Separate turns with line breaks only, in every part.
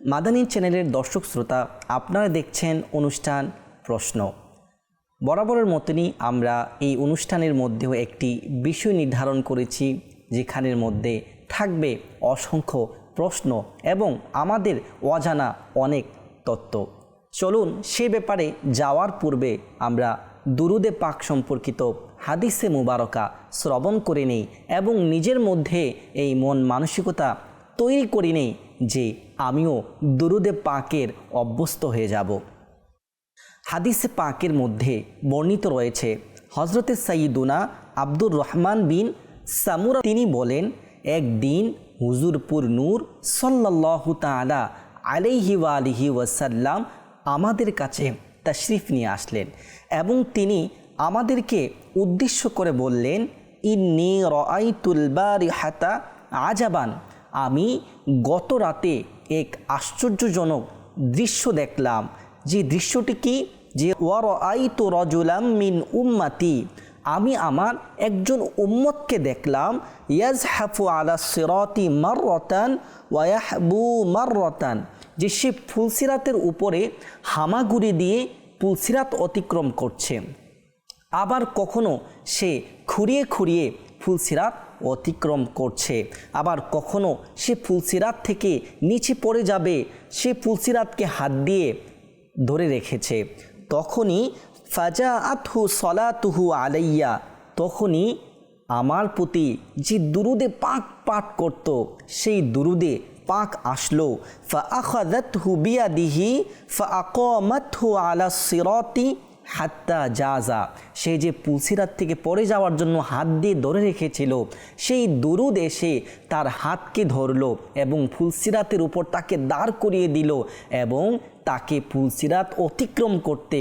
মাদানী চ্যানেলের দর্শক শ্রোতা, আপনারা দেখছেন অনুষ্ঠান প্রশ্ন। বরাবরের মতনই আমরা এই অনুষ্ঠানের মধ্যেও একটি বিষয় নির্ধারণ করেছি, যেখানের মধ্যে থাকবে অসংখ্য প্রশ্ন এবং আমাদের অজানা অনেক তত্ত্ব। চলুন সে ব্যাপারে যাওয়ার পূর্বে আমরা দুরুদে পাক সম্পর্কিত হাদিসে মুবারকা শ্রবণ করে নেই এবং নিজের মধ্যে এই মন মানসিকতা তৈরি করে নেই যে আমিও দুরুদে পাকের অভ্যস্ত হয়ে যাব। হাদিসে পাকের মধ্যে বর্ণিত রয়েছে হজরতে সাইদুনা আব্দুর রহমান বিন সামুরা তিনি বলেন, একদিন হুজুরপুর নূর সাল্লাহু তালা আলাইহি আলিহি ওয়াসাল্লাম আমাদের কাছে তশরিফ নিয়ে আসলেন এবং তিনি আমাদেরকে উদ্দেশ্য করে বললেন, ইন্নি রাইতুল বারিহাতা আজাবান। আমি গত রাতে এক আশ্চর্যজনক দৃশ্য দেখলাম। যে দৃশ্যটি কি? যে ওয়ার আই তো রজুলাম মিন উম্মাতি। আমি আমার একজন উম্মতকে দেখলাম। ইয়াজ হাফু আলা সিরতি মার রতান ওয়াহবু মার রতান যে সে ফুলসিরাতের উপরে হামাগুড়ি দিয়ে ফুলসিরাত অতিক্রম করছে। আবার কখনো সে খুঁড়িয়ে খুঁড়িয়ে ফুলসিরাত অতিক্রম করছে। আবার কখনো সে ফুলসিরাত থেকে নিচে পড়ে যাবে, সে ফুলসিরাতকে হাত দিয়ে ধরে রেখেছে। তখনই ফাজা আতহু সলাতুহু আলাইয়া, তখনই আমার প্রতি যে দুরুদে পাক পাঠ করত, সেই দুরুদে পাক আসলো। ফা আখাদাতহু বিয়াদিহি ফা আকমাতহু আলা সিরাতি হাত্তা জাজা। সে যে পুলসিরাত থেকে পড়ে যাওয়ার জন্য হাত দিয়ে ধরে রেখেছিল, সেই দুরুদ এসে তার হাতকে ধরলো এবং ফুলসিরাতের উপর তাকে দাঁড় করিয়ে দিল এবং তাকে ফুলসিরাত অতিক্রম করতে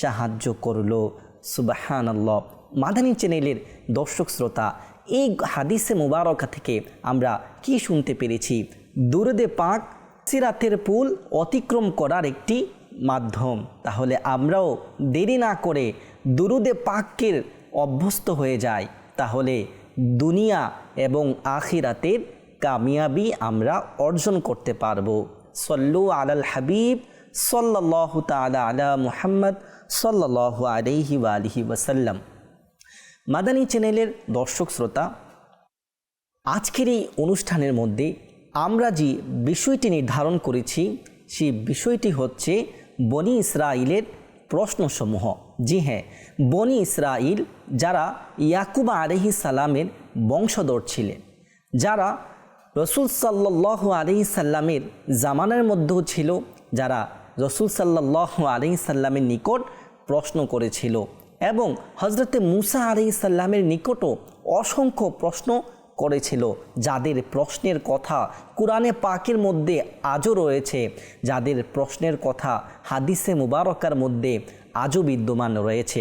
সাহায্য করল। সুবাহান আল্লাহ মাদানী চ্যানেলের দর্শক শ্রোতা, এই হাদিসে মুবারকা থেকে আমরা কি শুনতে পেরেছি? দুরুদে পাক, সিরাতের পুল অতিক্রম করার একটি মাধ্যম, তাহলে আমরাও দেরি না করে দুরুদে পাকের অভ্যস্ত হয়ে যাই। তাহলে দুনিয়া এবং আখিরাতের কামিয়াবি আমরা অর্জন করতে পারব। সল্লু আলাল হাবিব সাল্লাহ তালা আলা মুহাম্মদ সাল্লাহ আলহি আলহি ওয়াসাল্লাম। মাদানী চ্যানেলের দর্শক শ্রোতা, আজকের এই অনুষ্ঠানের মধ্যে আমরা যে বিষয়টি নির্ধারণ করেছি, সেই বিষয়টি হচ্ছে বনি ইসরায়েলের প্রশ্নসমূহ। জি হ্যাঁ বনি ইসরায়েল যারা ইয়াকুবা আলহি সালামের বংশধর ছিলেন, যারা রসুল সাল্লাহ আলহি সাল্লামের জামানার মধ্যেও ছিল, যারা রসুল সাল্লাহ আলহি সাল্লামের নিকট প্রশ্ন করেছিল এবং হজরতে মুসা আলহি সাল্লামের নিকটও অসংখ্য প্রশ্ন করেছিল। যাদের প্রশ্নের কথা কোরআনে পাকের মধ্যে আজও রয়েছে, যাদের প্রশ্নের কথা হাদিসে মুবারকার মধ্যে আজও বিদ্যমান রয়েছে।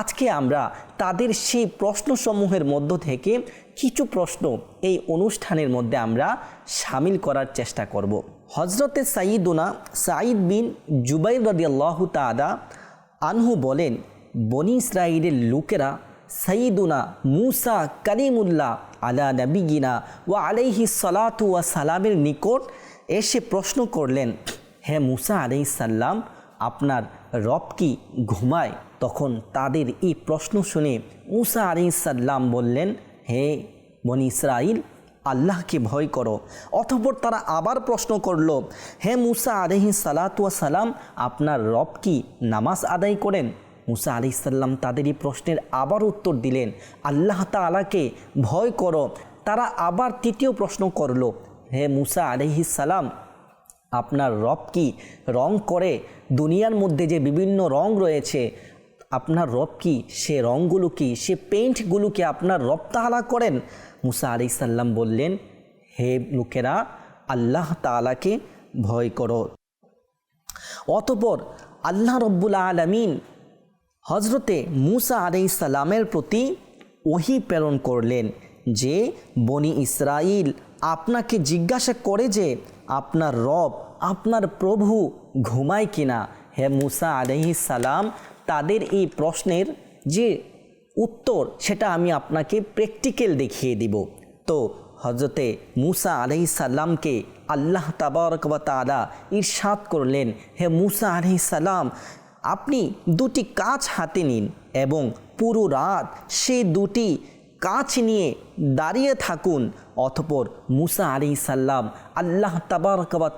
আজকে আমরা তাদের সেই প্রশ্নসমূহের মধ্য থেকে কিছু প্রশ্ন এই অনুষ্ঠানের মধ্যে আমরা সামিল করার চেষ্টা করব। হজরতে সাইদুনা সাঈদ বিন জুবাইর রদিয়াল্লাহ তাদা আনহু বলেন, বনি ইসরায়েলের লোকেরা সঈদুনা মুসা কালিমুল্লাহ আলা নবিগিনা ও আলাইহি সালাতু ওয়া সালামের নিকট এসে প্রশ্ন করলেন, হে মুসা আলাইহি সাল্লাম আপনার রব কি ঘুমায়? তখন তাদের এই প্রশ্ন শুনে মুসা আলাইহি সাল্লাম বললেন, হে বনি ইসরাইল আল্লাহকে ভয় করো। অতঃপর তারা আবার প্রশ্ন করল, হে মুসা আলহি সালাতুয়া সালাম, আপনার রব কি নামাজ আদায় করেন? মুসা আলি সাল্লাম তাদের এই প্রশ্নের আবার উত্তর দিলেন, আল্লাহ তালাকে ভয় করো, তারা আবার তৃতীয় প্রশ্ন করল, হে মুসা আলহি সালাম, আপনার রব কি রং করে দুনিয়ার মধ্যে যে বিভিন্ন রং রয়েছে, আপনার রব কি সে রঙগুলো কি, সে পেইন্টগুলো কি আপনার রব তাহালা করেন? মুসা আলি সাল্লাম বললেন, হে লোকেরা, আল্লাহ তালাকে ভয় করো। অতপর আল্লাহ রব্বুল আলমিন হজরতে মুসা আলাই সালামের প্রতি ওহি প্রেরণ করলেন যে, বনি ইসরাইল আপনাকে জিজ্ঞাসা করে যে, আপনার রব, আপনার প্রভু ঘুমায় কিনা? হে মুসা সালাম, তাদের এই প্রশ্নের যে উত্তর, সেটা আমি আপনাকে প্র্যাকটিক্যাল দেখিয়ে দিব। তো হজরতে মুসা আলহি সাল্লামকে আল্লাহ তাবারকবা তালা ইরশাদ করলেন, হে মুসা সাল্লাম আপনি দুটি কাজ হাতে নিন এবং পুরো রাত সেই দুটি কাজ নিয়ে দাঁড়িয়ে থাকুন অথপর মুসা আলি সাল্লাম আল্লাহ তাবারকবা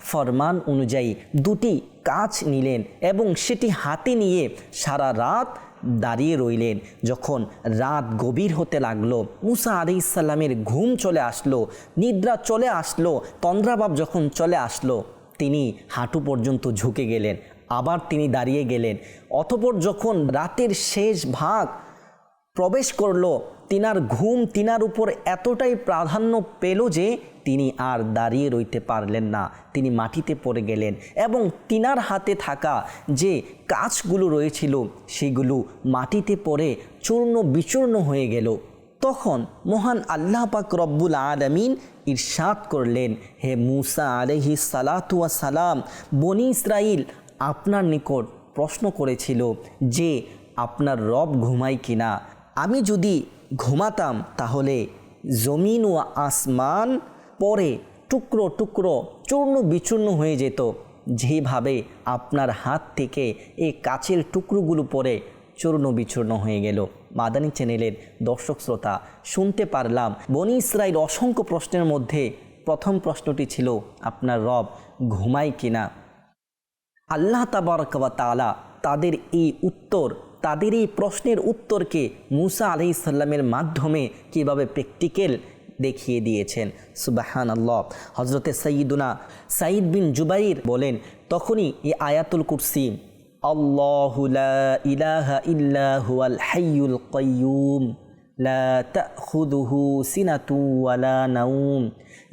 ফরমান অনুযায়ী দুটি কাজ নিলেন এবং সেটি হাতে নিয়ে সারা রাত দাঁড়িয়ে রইলেন। যখন রাত গভীর হতে লাগল, মুসা আলি ইসাল্লামের ঘুম চলে আসলো, নিদ্রা চলে আসলো, তন্দ্রাভাব যখন চলে আসলো, তিনি হাঁটু পর্যন্ত ঝুঁকে গেলেন। আবার তিনি দাঁড়িয়ে গেলেন। অতপর যখন রাতের শেষ ভাগ প্রবেশ করল, তিনার ঘুম তিনার উপর এতটাই প্রাধান্য পেল যে তিনি আর দাঁড়িয়ে রইতে পারলেন না। তিনি মাটিতে পড়ে গেলেন এবং তিনার হাতে থাকা যে কাজগুলো রয়েছিল, সেগুলো মাটিতে পড়ে চূর্ণ বিচূর্ণ হয়ে গেল। তখন মহান আল্লাহ পাক রব্বুল আলমিন ইরশাদ করলেন, হে মুসা আলহি সালাতুয়া সালাম, বনি ইসরাইল আপনার নিকট প্রশ্ন করেছিল যে, আপনার রব ঘুমায় কিনা? আমি যদি ঘুমাতাম, তাহলে জমিন ও আসমান পরে টুকরো টুকরো চূর্ণ বিচূর্ণ হয়ে যেত। যেভাবে আপনার হাত থেকে এই কাচের টুকরোগুলো পরে চূর্ণ বিচূর্ণ হয়ে গেল। মাদানী চ্যানেলের দর্শক শ্রোতা, শুনতে পারলাম বনি ইসরায়েল অসংখ্য প্রশ্নের মধ্যে প্রথম প্রশ্নটি ছিল, আপনার রব ঘুমায় কিনা? আল্লাহ তাবারকবা তালা তাদের এই উত্তর, তাদের এই প্রশ্নের উত্তরকে মুসা আলি সাল্লামের মাধ্যমে কীভাবে প্র্যাকটিক্যাল দেখিয়ে দিয়েছেন। সুবাহান আল্লাহ হজরতে সঈদুনা সাঈদ বিন জুবাইর বলেন, তখনই এই আয়াতুল কুরসি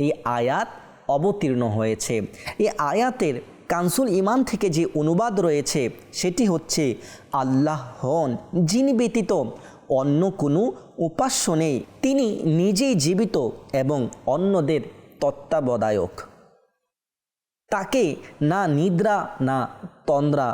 এই আয়াত অবতীর্ণ হয়েছে। এই আয়াতের কানসুল ইমান থেকে যে অনুবাদ রয়েছে, সেটি হচ্ছে আল্লাহ হন, যিনি ব্যতীত অন্য কোনো উপাস্য নেই। তিনি নিজেই জীবিত এবং অন্যদের তত্ত্বাবধায়ক। তাকে না নিদ্রা, না তন্দ্রা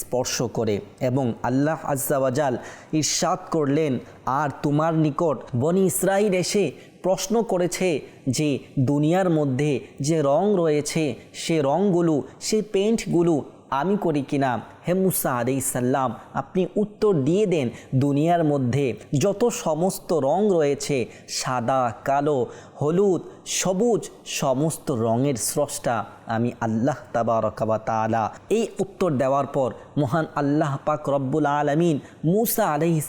স্পর্শ করে এবং আল্লাহ আজ্জাওয়াজাল ইরশাদ করলেন, আর তোমার নিকট বনি ইসরাইল এসে প্রশ্ন করেছে যে দুনিয়ার মধ্যে যে রং রয়েছে, সে রঙগুলো সে পেন্টগুলো আমি করি কিনা? হে মুসা আলাই সাল্লাম আপনি উত্তর দিয়ে দেন, দুনিয়ার মধ্যে যত সমস্ত রং রয়েছে, সাদা, কালো, হলুদ, সবুজ, সমস্ত রঙের স্রষ্টা আমি আল্লাহ তাবারকাবা তালা এই উত্তর দেওয়ার পর মহান আল্লাহ পাক রব্বুল আলমিন মুসা আলহি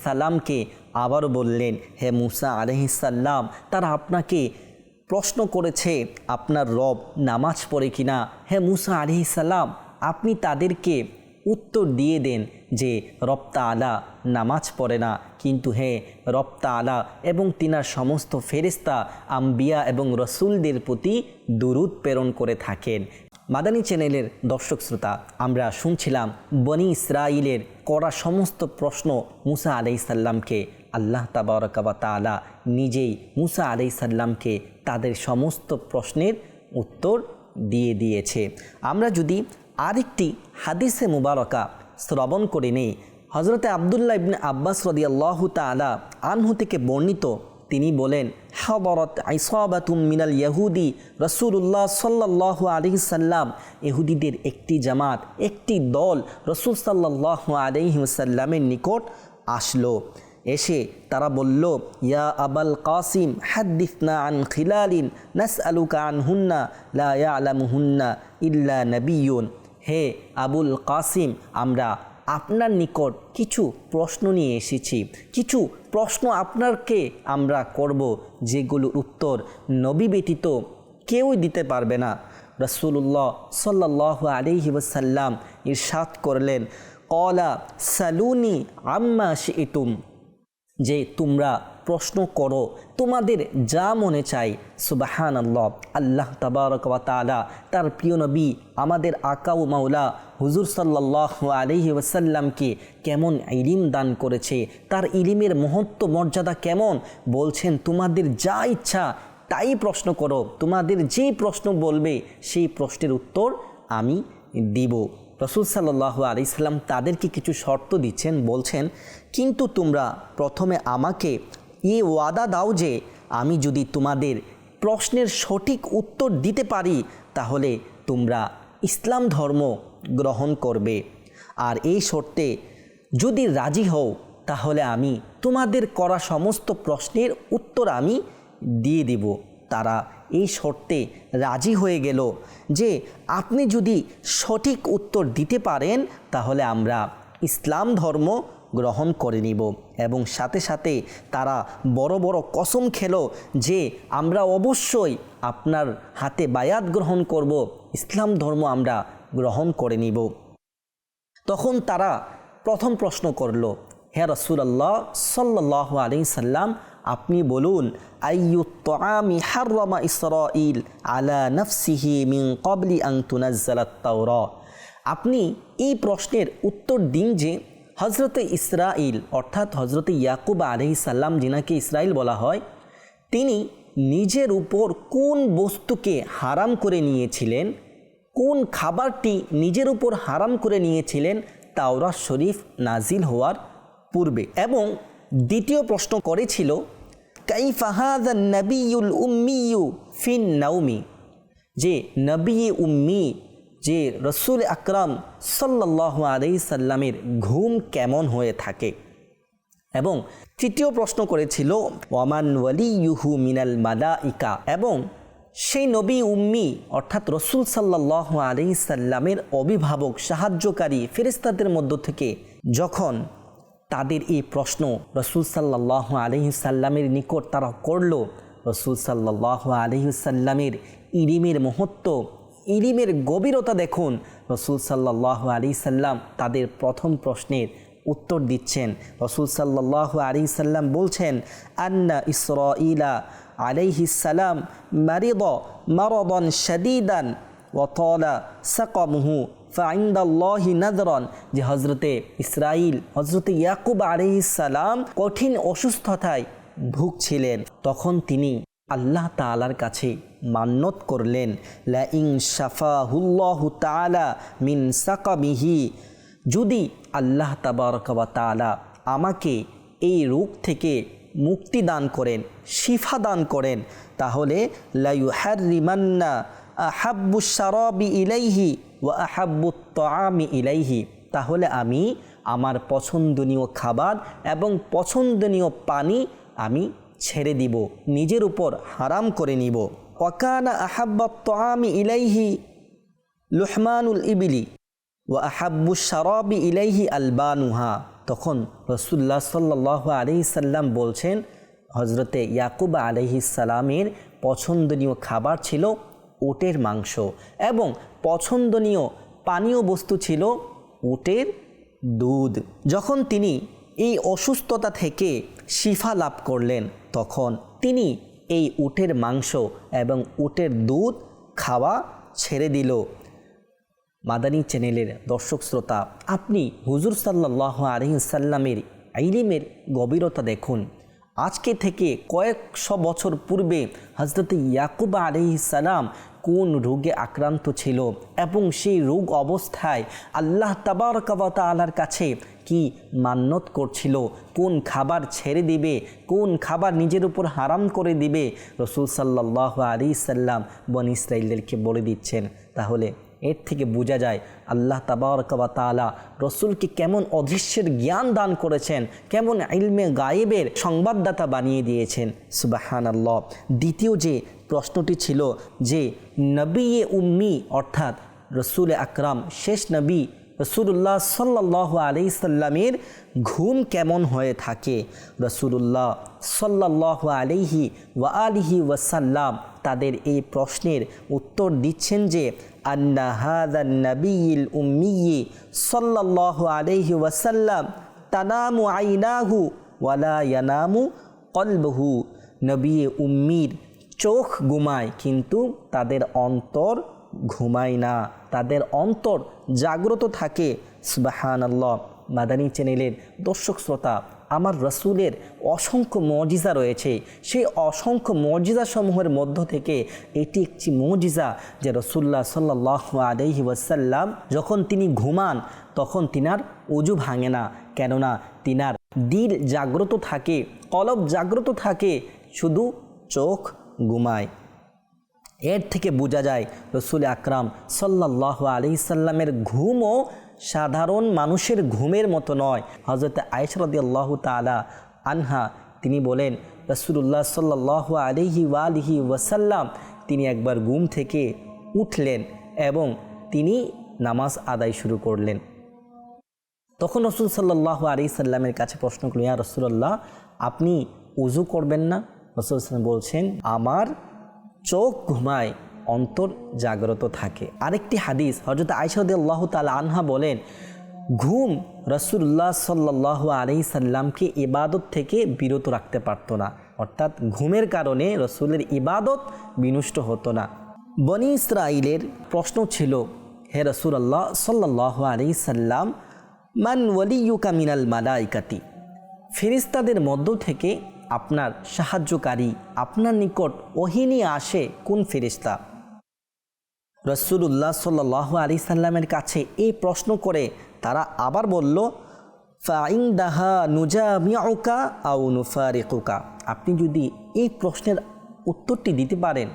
আবার বললেন, হে মুসা আলহি সাল্লাম তারা আপনাকে প্রশ্ন করেছে, আপনার রব নামাজ পড়ে কিনা? হে মুসা আলহি সাল্লাম আপনি তাদেরকে উত্তর দিয়ে দেন যে রপ্তা আলা নামাজ পড়ে না। কিন্তু হে রপ্তা আলা এবং তিনার সমস্ত ফেরিস্তা আম্বিয়া এবং রসুলদের প্রতি দুরুদ প্রেরণ করে থাকেন। মাদানী চ্যানেলের দর্শক শ্রোতা, আমরা শুনছিলাম বনি ইসরাইলের করা সমস্ত প্রশ্ন মুসা আলাইসাল্লামকে আল্লাহ তাবারকাবা তালা নিজেই মুসা আলাইসাল্লামকে তাদের সমস্ত প্রশ্নের উত্তর দিয়ে দিয়েছে। আমরা যদি আরেকটি হাদিসে মুবারকা শ্রবণ করে নেই হজরতে আবদুল্লাহ ইবনে আব্বাস রদি আল্লাহ তালা আনহু থেকে বর্ণিত, তিনি বলেন হাবরত আইসাবাতুম মিনাল ইয়াহুদি রসুল্লাহ সাল্লাহ আলি সাল্লাম। ইহুদিদের একটি জামাত, একটি দল রসুল সাল্লাহ আলহিসাল্লামের নিকট আসলো। এসে তারা বলল, ইয়া আবাল কাসিম হাদ্দিফনা আন খিলালিন নাস আলুকা আন হুন্না লা আলাম হুন্না ইল্লা নবিয়ুন। হে আবুল কাসিম, আমরা আপনার নিকট কিছু প্রশ্ন নিয়ে এসেছি। কিছু প্রশ্ন আপনারকে আমরা করব যেগুলোর উত্তর নবী ব্যতীত কেউই দিতে পারবে না। রসুল্লাহ সাল্লাহ আলিহি ওসাল্লাম ইরশাদ করলেন কলা সালুনি আম্মা শিতুম। যে তোমরা প্রশ্ন করো, তোমাদের যা মনে চাই সুবাহান আল্লাহ আল্লাহ তাবারক ওয়া তাআলা, তার প্রিয় নবী, আমাদের আকাউ মাওলা, হুজুর সাল্লাহ আলহি ওয়াসাল্লামকে কেমন ইলিম দান করেছে, তার ইলিমের মহত্ব মর্যাদা কেমন, বলছেন, তোমাদের যা ইচ্ছা তাই প্রশ্ন করো, তোমাদের যে প্রশ্ন বলবে, সেই প্রশ্নের উত্তর আমি দিব। রসুল সাল্লাহ আলাইসাল্লাম তাদেরকে কিছু শর্ত দিচ্ছেন, বলছেন, কিন্তু তোমরা প্রথমে আমাকে এ ওয়াদা দাও যে আমি যদি তোমাদের প্রশ্নের সঠিক উত্তর দিতে পারি, তাহলে তোমরা ইসলাম ধর্ম গ্রহণ করবে। আর এই শর্তে যদি রাজি হও, তাহলে আমি তোমাদের করা সমস্ত প্রশ্নের উত্তর আমি দিয়ে দিব। তারা এই শর্তে রাজি হয়ে গেল যে আপনি যদি সঠিক উত্তর দিতে পারেন, তাহলে আমরা ইসলাম ধর্ম গ্রহণ করে নিব। এবং সাথে সাথে তারা বড় বড় কসম খেলো যে আমরা অবশ্যই আপনার হাতে বায়াত গ্রহণ করব, ইসলাম ধর্ম আমরা গ্রহণ করে নিব। তখন তারা প্রথম প্রশ্ন করল, হে রসুলাল্লাহ সাল্লাহ আলি সাল্লাম আপনি বলুন আলা নফসিহি কবলি আপনি এই প্রশ্নের উত্তর দিন যে হজরতে ইসরাইল অর্থাৎ হজরতে ইয়াকুব আলহি সাল্লাম যিনাকে ইসরাইল বলা হয়, তিনি নিজের উপর কোন বস্তুকে হারাম করে নিয়েছিলেন, কোন খাবারটি নিজের উপর হারাম করে নিয়েছিলেন তাওরা শরীফ নাজিল হওয়ার পূর্বে। এবং দ্বিতীয় প্রশ্ন করেছিল কাইফাহাদ নবিউল উম্মিউ ফিন নাউমি যে নবী উম্মি, যে রসুল আকরাম সাল্লাহ আলাই সাল্লামের ঘুম কেমন হয়ে থাকে? এবং তৃতীয় প্রশ্ন করেছিল, ওয়ামান ওয়ালি ইউহু মিনাল মাদা ইকা এবং সেই নবী উম্মি, অর্থাৎ রসুল সাল্লাহ আলি সাল্লামের অভিভাবক, সাহায্যকারী ফেরিস্তাদের মধ্য থেকে যখন তাদের এই প্রশ্ন রসুল সাল্লাহ আলহি সাল্লামের নিকট তারা করল। রসুল সাল্লাহ আলহি সাল্লামের ইলিমের মহত্ব, ইলিমের গভীরতা দেখুন। রসুল সাল্লাহ আলি সাল্লাম তাদের প্রথম প্রশ্নের উত্তর দিচ্ছেন। রসুল সাল্লাহ আলি সাল্লাম বলছেন, আন্না ইসরা আলাইহিসাল্লাম মারিদ মারদন শাদিদান ওতলা সাকমহু ফাইন্দাল্লাহি নাদরন যে হজরতে ইসরাইল হজরতে ইয়াকুব আলাইসালাম কঠিন অসুস্থতায় ভুগছিলেন। তখন তিনি আল্লাহ তালার কাছে মান্যত করলেন লা ইং শাফাহুল্লাহ তালা মিন সাকামিহি যদি আল্লাহ তাবারকবা তালা আমাকে এই রোগ থেকে মুক্তি দান করেন, শিফা দান করেন, তাহলে লাইউ হ্যারিমান্না আহাব্বু সারবি ইলাইহি ও আহাব্বু তামি ইলাইহি। তাহলে আমি আমার পছন্দনীয় খাবার এবং পছন্দনীয় পানি আমি ছেড়ে দিব, নিজের উপর হারাম করে নিব। ওয়াকানা আহাব্বাত তামি ইলাইহি লুহমানুল ইবিলি ও আহাব্বু সারবি ইলাইহি আলবানুহা। তখন রসুল্লাহ সাল্লাহ আলহি সাল্লাম বলছেন হজরতে ইয়াকুব আলহি পছন্দনীয় খাবার ছিল উটের মাংস এবং পছন্দনীয় পানীয় বস্তু ছিল উটের দুধ। যখন তিনি এই অসুস্থতা থেকে শিফা লাভ করলেন, তখন তিনি এই উটের মাংস এবং উটের দুধ খাওয়া ছেড়ে দিল। মাদানী চ্যানেলের দর্শক শ্রোতা, আপনি হুজুর সাল্লাহ আলহিসাল্লামের আইলিমের গভীরতা দেখুন। আজকে থেকে কয়েকশো বছর পূর্বে হজরত ইয়াকুব আলহিসাল্লাম কোন রোগে আক্রান্ত ছিল এবং সেই রোগ অবস্থায় আল্লাহ তাবারকাবতা আলার কাছে কি মান্যত করছিল, কোন খাবার ছেড়ে দিবে, কোন খাবার নিজের উপর হারাম করে দিবে, রসুল সাল্লাহ আলী সাল্লাম বন ইসরাইলদেরকে বলে দিচ্ছেন। তাহলে এর থেকে বোঝা যায় আল্লাহ তাবারকবা তালা রসুলকে কেমন অদৃশ্যের জ্ঞান দান করেছেন, কেমন ইলমে গায়েবের সংবাদদাতা বানিয়ে দিয়েছেন। সুবাহান আল্লাহ দ্বিতীয় যে প্রশ্নটি ছিল যে নবী এ উম্মি, অর্থাৎ রসুল আকরাম, শেষ নবী রসুল্লাহ সাল্লাহ আলি সাল্লামের ঘুম কেমন হয়ে থাকে? রসুল্লাহ সাল্লাহ আলিহি ওয়া আলিহি ওয়াসাল্লাম তাদের এই প্রশ্নের উত্তর দিচ্ছেন যে, আন্না নবীল উম্মিয়ি সাল্লাহ আলহি ওয়াসাল্লাম তানামু আইনাহু ওয়ালা ইয়ানামু কলবহু। নবী উম্মির চোখ ঘুমায়, কিন্তু তাদের অন্তর ঘুমায় না। তাদের অন্তর জাগ্রত থাকে সুবাহান আল্লাহ মাদানী চ্যানেলের দর্শক শ্রোতা, আমার রসুলের অসংখ্য মজিজা রয়েছে। সেই অসংখ্য মজিজাসমূহের মধ্য থেকে এটি একটি মজিজা যে রসুল্লাহ সাল্লাহ আলহি ওয়াসাল্লাম যখন তিনি ঘুমান, তখন তিনার উজু ভাঙে না। কেননা তিনার দিল জাগ্রত থাকে, কলব জাগ্রত থাকে, শুধু চোখ ঘুমায়। এর থেকে বোঝা যায় রসুল আকরাম সাল্লাহ আলি সাল্লামের ঘুমও সাধারণ মানুষের ঘুমের মতো নয়। হজরত আয়সরদি আল্লাহ তালা আনহা তিনি বলেন রসুল্লাহ সাল্লাহ আলিহি ওয়ালিহি ওয়াসাল্লাম তিনি একবার ঘুম থেকে উঠলেন এবং তিনি নামাজ আদায় শুরু করলেন। তখন রসুল সাল্লাহ আলি সাল্লামের কাছে প্রশ্ন করল ইয়া রসুল্লাহ আপনি উজু করবেন না? রসুল সাল্লাম বলছেন, আমার চোখ ঘুমায়, অন্তর জাগ্রত থাকে। আরেকটি হাদিস হজরত আইসদ আল্লাহ তাল আনহা বলেন, ঘুম রসুল্লাহ সাল্লাহ আলি সাল্লামকে ইবাদত থেকে বিরত রাখতে পারতো না। অর্থাৎ ঘুমের কারণে রসুলের ইবাদত বিনষ্ট হতো না। বনি ইসরাইলের প্রশ্ন ছিল, হে রসুল আল্লাহ সাল্লাহ আলি সাল্লাম, মান ওয়ালিউকা মিনাল মালাইকাতি? ফেরিস্তাদের মধ্য থেকে আপনার সাহায্যকারী আপনার নিকট ওহিনী আসে কোন ফেরিস্তা রসুল্লাহ সাল্লাহ আলি সাল্লামের কাছে এই প্রশ্ন করে তারা আবার বলল ফাইং দাহা নুজা মিয়াউকা আউ নুফারিকুকা? আপনি যদি এই প্রশ্নের উত্তরটি দিতে পারেন,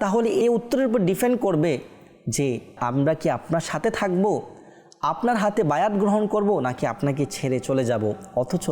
তাহলে এই উত্তরের উপর ডিপেন্ড করবে যে আমরা কি আপনার সাথে থাকব আপনার হাতে বায়াত গ্রহণ করব নাকি আপনাকে ছেড়ে চলে যাব? অথচ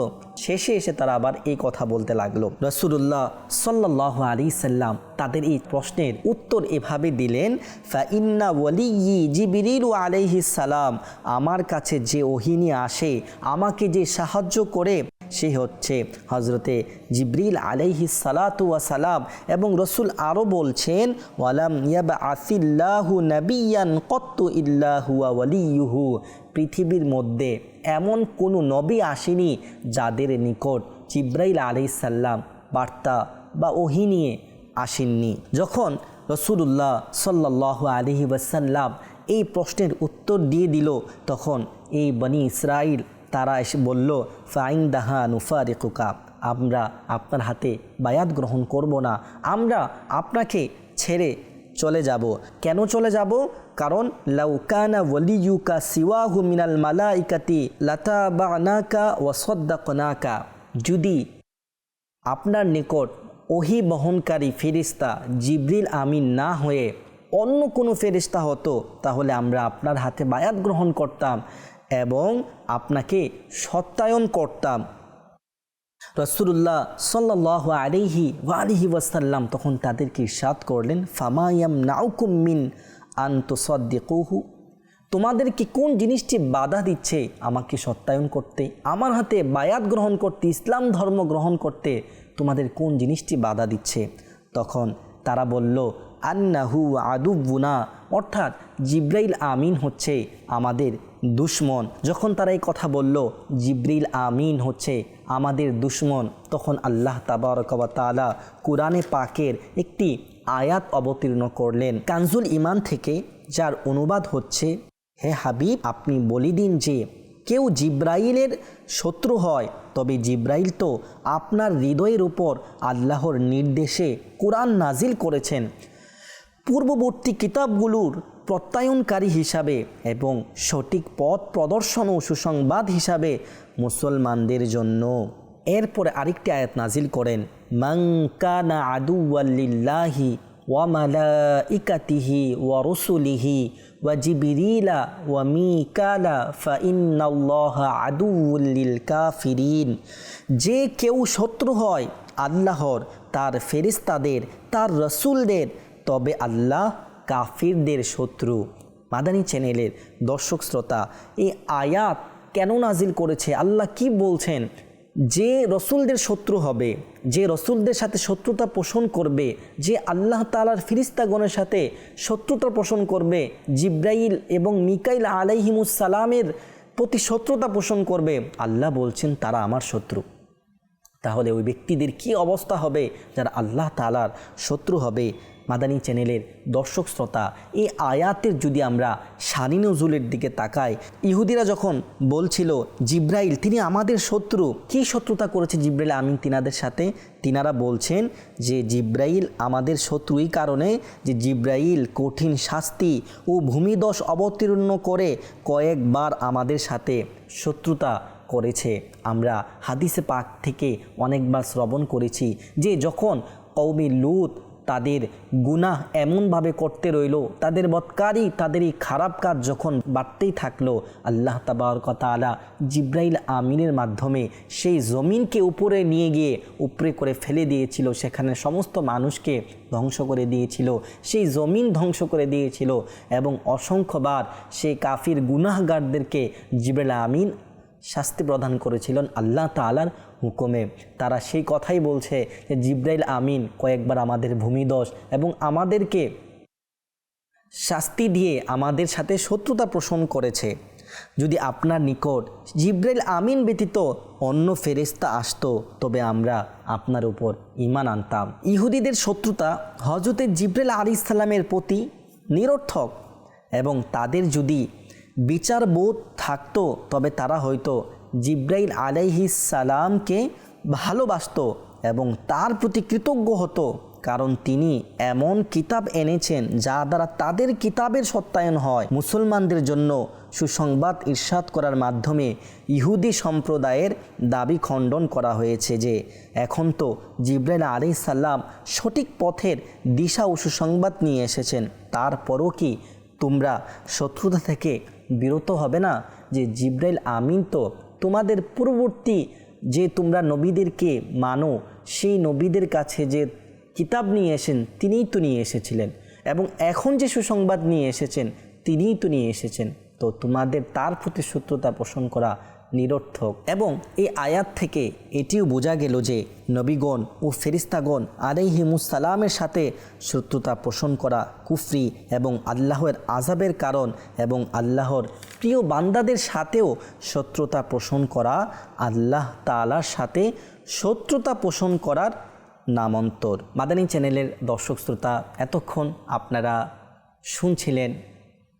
শেষে এসে তারা আবার এই কথা বলতে লাগল। রসুল্লাহ সাল্লাহ আলী সাল্লাম তাদের এই প্রশ্নের উত্তর এভাবে দিলেন ফাইন্না ওয়ালি জিবিরিল আলাইহি সালাম, আমার কাছে যে ওহিনী আসে, আমাকে যে সাহায্য করে সে হচ্ছে হজরতে জিব্রিল আলাইহি সালাতু সালাম এবং রসুল আরও বলছেন, ওয়ালাম ইয়াবা আসিল্লাহু নবিয়ান কত্তু ইল্লাহুয়া ওয়ালিয়ুহু। পৃথিবীর মধ্যে এমন কোনো নবী আসেনি যাদের নিকট জিব্রাইল আলাইসাল্লাম বার্তা বা ওহি নিয়ে আসেননি। যখন রসুল্লাহ সাল্লাহ আলহি ওয়াসাল্লাম এই প্রশ্নের উত্তর দিয়ে দিল, তখন এই বনি ইসরাইল তারা এসে বলল ফাইন দাহা নুফারিকুকা, আমরা আপনার হাতে বায়াত গ্রহণ করব না। আমরা আপনাকে ছেড়ে চলে যাব। কেন চলে যাব? কারণ লাউকানা ওয়ালিউকা সিওয়াহু মিনাল মালাইকাতি লাতা বানাকা ওয়াসদ্দাকনাকা যদি আপনার নিকট ওহি বহনকারী ফেরিস্তা জিব্রিল আমিন না হয়ে অন্য কোনো ফেরিস্তা হতো, তাহলে আমরা আপনার হাতে বায়াত গ্রহণ করতাম। এবং আপনাকে সত্যায়ন করতাম। রসুল্লাহ সাল্লাহ আলিহি ওয়ালিহি ওয়াসাল্লাম তখন তাদেরকে ইরশাদ করলেন ফামায়াম নাউকুম মিন আন্তঃসদ্দিকহু তোমাদেরকে কোন জিনিসটি বাধা দিচ্ছে আমাকে সত্যায়ন করতে? আমার হাতে বায়াত গ্রহণ করতে, ইসলাম ধর্ম গ্রহণ করতে তোমাদের কোন জিনিসটি বাধা দিচ্ছে? তখন তারা বলল আন্নাহু আদুবুনা, অর্থাৎ জিব্রাইল আমিন হচ্ছে আমাদের দুশ্মন। যখন তারা এই কথা বলল জিব্রিল আমিন হচ্ছে আমাদের দুশ্মন, তখন আল্লাহ তাবারকবা তালা কোরআনে পাকের একটি আয়াত অবতীর্ণ করলেন। কানজুল ইমান থেকে যার অনুবাদ হচ্ছে, হে হাবিব, আপনি বলি দিন যে কেউ জিব্রাইলের শত্রু হয়, তবে জিব্রাইল তো আপনার হৃদয়ের উপর আল্লাহর নির্দেশে কোরআন নাজিল করেছেন। পূর্ববর্তী কিতাবগুলোর প্রত্যায়নকারী হিসাবে এবং সঠিক পথ প্রদর্শন ও সুসংবাদ হিসাবে মুসলমানদের জন্য। এরপরে আরেকটি আয়াত নাজিল করেন মাংকানা আদুয়াল্লিল্লাহি ওয়ামালাইকাতিহি ওয়া রসুলিহি ওয়া জিবিরিলা ওয়া মিকালা ফা ইন্নাল্লাহা আদুউল্লিল কাফিরিন। যে কেউ শত্রু হয় আল্লাহর, তার ফেরিস্তাদের তার রসুলদের তবে আল্লাহ কাফিরদের শত্রু। মাদানী চ্যানেলের দর্শক শ্রোতা, এই আয়াত কেন নাজিল করেছে? আল্লাহ কি বলছেন? যে রসুলদের শত্রু হবে, যে রসুলদের সাথে শত্রুতা পোষণ করবে, যে আল্লাহ তালার ফিরিস্তাগণের সাথে শত্রুতা পোষণ করবে, জিব্রাইল এবং মিকাইল আলাইহিমুসালামের প্রতি শত্রুতা পোষণ করবে, আল্লাহ বলছেন, তারা আমার শত্রু। তাহলে ওই ব্যক্তিদের কি অবস্থা হবে? যারা আল্লাহ তালার শত্রু হবে মাদানী চ্যানেলের দর্শক শ্রোতা, এই আয়াতের যদি আমরা শানি নজুলের দিকে তাকাই, ইহুদিরা যখন বলছিল, জিব্রাইল, তিনি আমাদের শত্রু। কি শত্রুতা করেছে জিব্রাইল আমিন তিনাদের সাথে? তিনারা বলছেন যে, জিব্রাইল আমাদের শত্রু এই কারণে যে, জিব্রাইল কঠিন শাস্তি ও ভূমিদশ অবতীর্ণ করে কয়েকবার আমাদের সাথে শত্রুতা করেছে। আমরা হাদিসে পাক থেকে অনেকবার শ্রবণ করেছি যে, যখন কৌমি লুত তাদের গুনাহ এমনভাবে করতে রইল, তাদের বৎকারী তাদের এই খারাপ কাজ যখন বাড়তেই থাকল। আল্লাহ তাবার আলা জিব্রাইল আমিনের মাধ্যমে সেই জমিনকে উপরে নিয়ে গিয়ে উপরে করে ফেলে দিয়েছিল, সেখানে সমস্ত মানুষকে ধ্বংস করে দিয়েছিল, সেই জমিন ধ্বংস করে দিয়েছিল এবং অসংখ্যবার সেই কাফির গুনাহগারদেরকে জিব্রাইল আমিন শাস্তি প্রদান করেছিলেন। আল্লাহ তালার হুকুমে। তারা সেই কথাই বলছে যে, জিব্রাইল আমিন, কয়েকবার আমাদের ভূমিদোষ এবং আমাদেরকে শাস্তি দিয়ে আমাদের সাথে শত্রুতা পোষণ করেছে। যদি আপনার নিকট জিব্রাইল আমিন ব্যতীত অন্য ফেরেস্তা আসতো, তবে আমরা আপনার উপর ইমান আনতাম। ইহুদিদের শত্রুতা হজরতের জিব্রাইল আলী ইসলামের প্রতি নিরর্থক এবং তাদের যদি বিচার বোধ থাকতো, তবে তারা হয়তো জিব্রাইল আলাইহিস সালামকে ভালোবাসত এবং তার প্রতি কৃতজ্ঞ হতো, কারণ তিনি এমন কিতাব এনেছেন যা দ্বারা তাদের কিতাবের সত্যায়ন হয়। মুসলমানদের জন্য সুসংবাদ ঈর্ষাদ করার মাধ্যমে ইহুদি সম্প্রদায়ের দাবি খণ্ডন করা হয়েছে যে, এখন তো জিব্রাইল আলি সাল্লাম সঠিক পথের দিশা ও সুসংবাদ নিয়ে এসেছেন। তারপরও কি তোমরা শত্রুতা থেকে বিরত হবে না যে জিব্রাইল আমিন তো তোমাদের পূর্ববর্তী যে তোমরা নবীদেরকে মানো, সেই নবীদের কাছে যে কিতাব নিয়ে এসেন তিনিই তো নিয়ে এসেছিলেন। এবং এখন যে সুসংবাদ নিয়ে এসেছেন, তিনিই তো নিয়ে এসেছেন। তো তোমাদের তার প্রতি সূত্রতা পোষণ করা নিরর্থক। এবং এই আয়াত থেকে এটিও বোঝা গেল যে নবীগণ ও ফেরিস্তাগণ আলাইহিমুসালামের সাথে শত্রুতা পোষণ করা কুফরি এবং আল্লাহর আজাবের কারণ এবং আল্লাহর প্রিয় বান্দাদের সাথেও শত্রুতা পোষণ করা, আল্লাহ তালার সাথে শত্রুতা পোষণ করার নামান্তর। মাদানী চ্যানেলের দর্শক শ্রোতা, এতক্ষণ আপনারা শুনছিলেন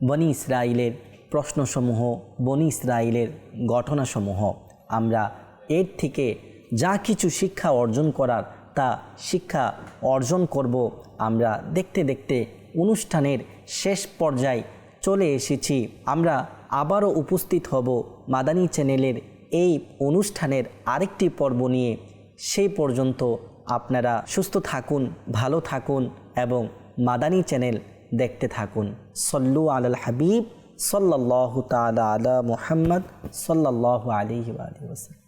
বনি ইসরায়েলের প্রশ্নসমূহ, বনি ইসরায়েলের ঘটনাসমূহ আমরা এর থেকে যা কিছু শিক্ষা অর্জন করার, তা শিক্ষা অর্জন করব। আমরা দেখতে দেখতে অনুষ্ঠানের শেষ পর্যায়ে চলে এসেছি। আমরা আবারও উপস্থিত হব মাদানী চ্যানেলের এই অনুষ্ঠানের আরেকটি পর্ব নিয়ে। সেই পর্যন্ত আপনারা সুস্থ থাকুন, ভালো থাকুন এবং মাদানী চ্যানেল দেখতে থাকুন। সল্লু আলাল হাবিব। সাল্লাহ তালা আলা মুহাম্মদ সাল্লাহ আলহি আলী ওসাল্লাম